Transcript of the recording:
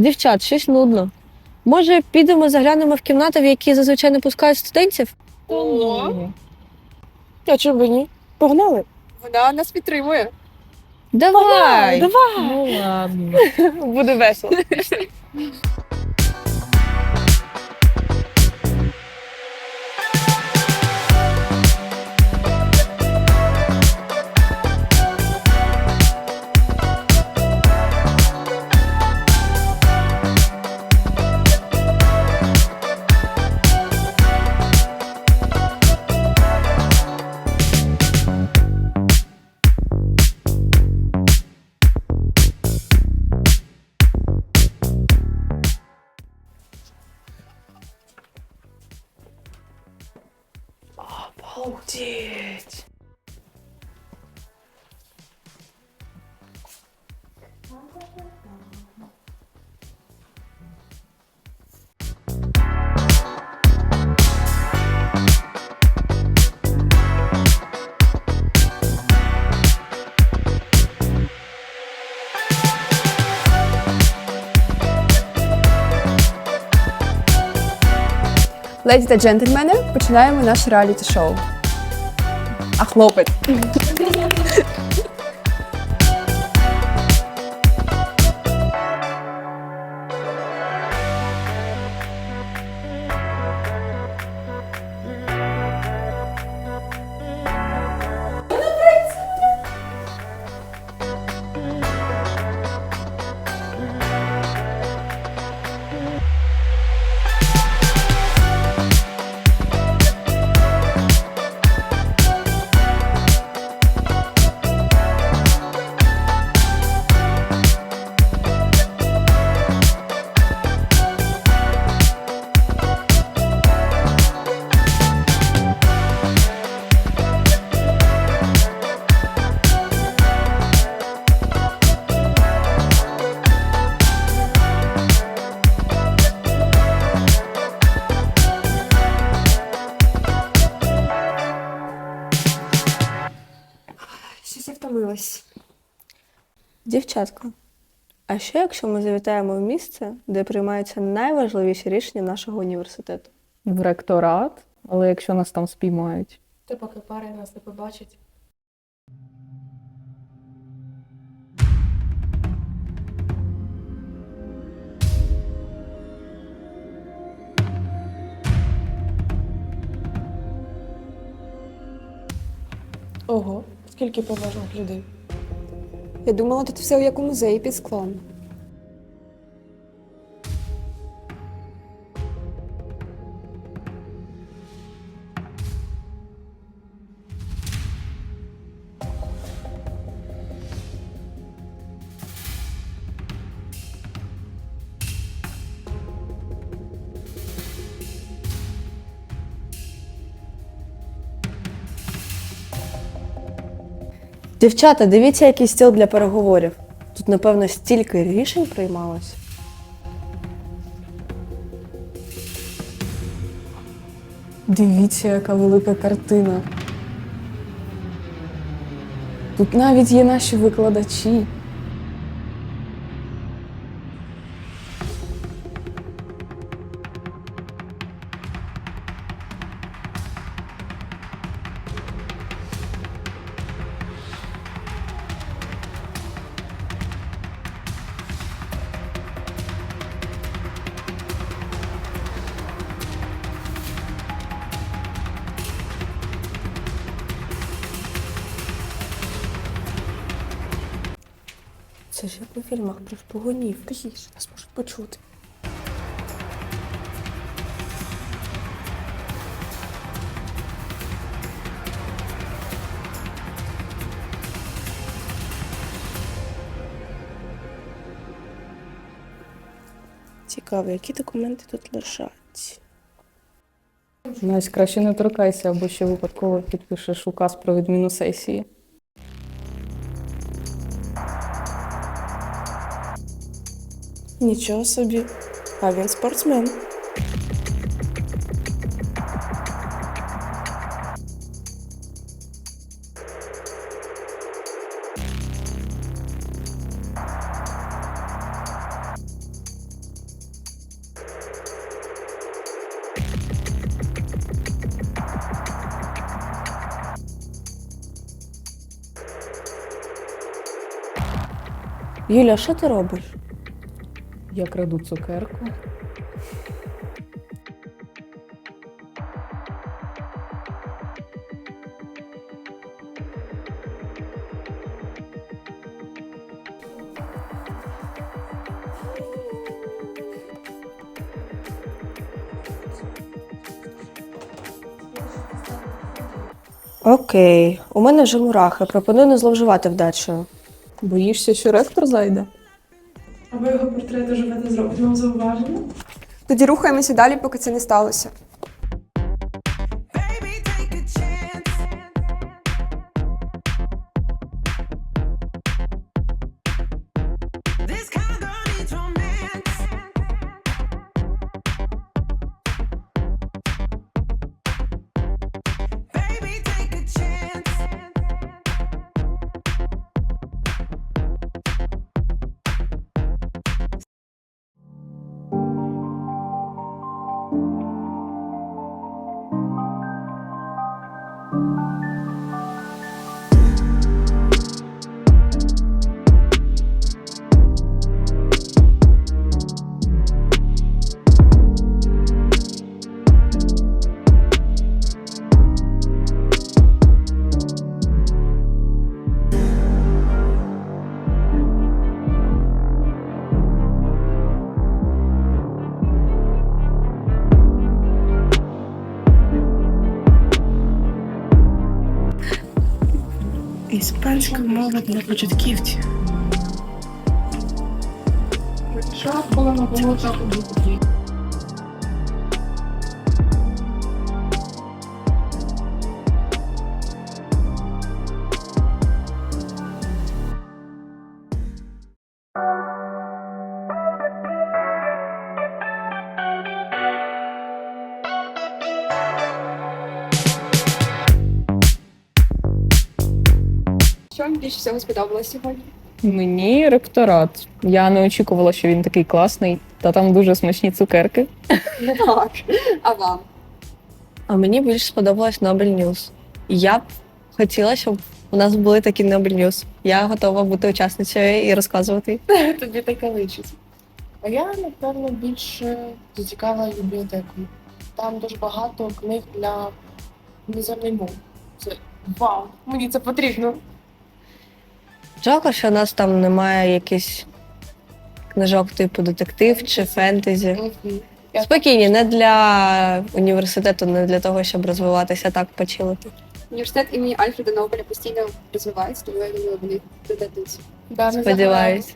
Дівчат, щось нудно. Може, підемо заглянемо в кімнати, в які зазвичай не пускають студентів? О, А чому б і ні? Погнали? вона нас підтримує. Давай! Давай! Ну ладно. Буде весело. Обалдеть! Леді та джентльмени, починаємо наше реаліті-шоу. А хлопець. Втомилась. Дівчатка, а що якщо ми завітаємо в місце, де приймаються найважливіші рішення нашого університету? в ректорат, але якщо нас там спіймають. То поки пари нас не побачить. Ого, скільки поважних людей. Я думала, тут все як у музеї під склом. Дівчата, дивіться, який стіл для переговорів. Тут, напевно, стільки рішень приймалось. Дивіться, яка велика картина. Тут навіть є наші викладачі. Це ж як у фільмах про шпигунів. Тихіше, нас можуть почути. Цікаво, які документи тут лежать. Настя, краще не торкайся, або ще випадково підпишеш указ про відміну сесії. Нічого собі, а він спортсмен. Юля, що ти робиш? Я краду цукерку. Окей, у мене вже мурахи. Пропоную не зловживати вдачею. Боїшся, що ректор зайде? А його його портрети живете зробите вам зауваження? Тоді рухаємося далі, поки це не сталося. Іспанська мова для початківців. Що вам більше всього сподобалось сьогодні? Мені ректорат. Я не очікувала, що він такий класний, та там дуже смачні цукерки. Так. А вам? А мені більш сподобалось Нобель Ньюз. Я б хотіла, щоб у нас були такі Нобель Ньюз. Я готова бути учасницею і розказувати. Тобі таке личить. А я, напевно, більше зацікавила бібліотекою. Там дуже багато книг для іноземної мови. Це вау! Мені це потрібно. Жалко, що у нас там немає якихось книжок типу детектив чи фентезі. Спокійні, не для університету, не для того, щоб розвиватися так почилити. Університет імені Альфреда Нобеля постійно розвивається, тому я думаю, вони додадуть. Сподіваюсь.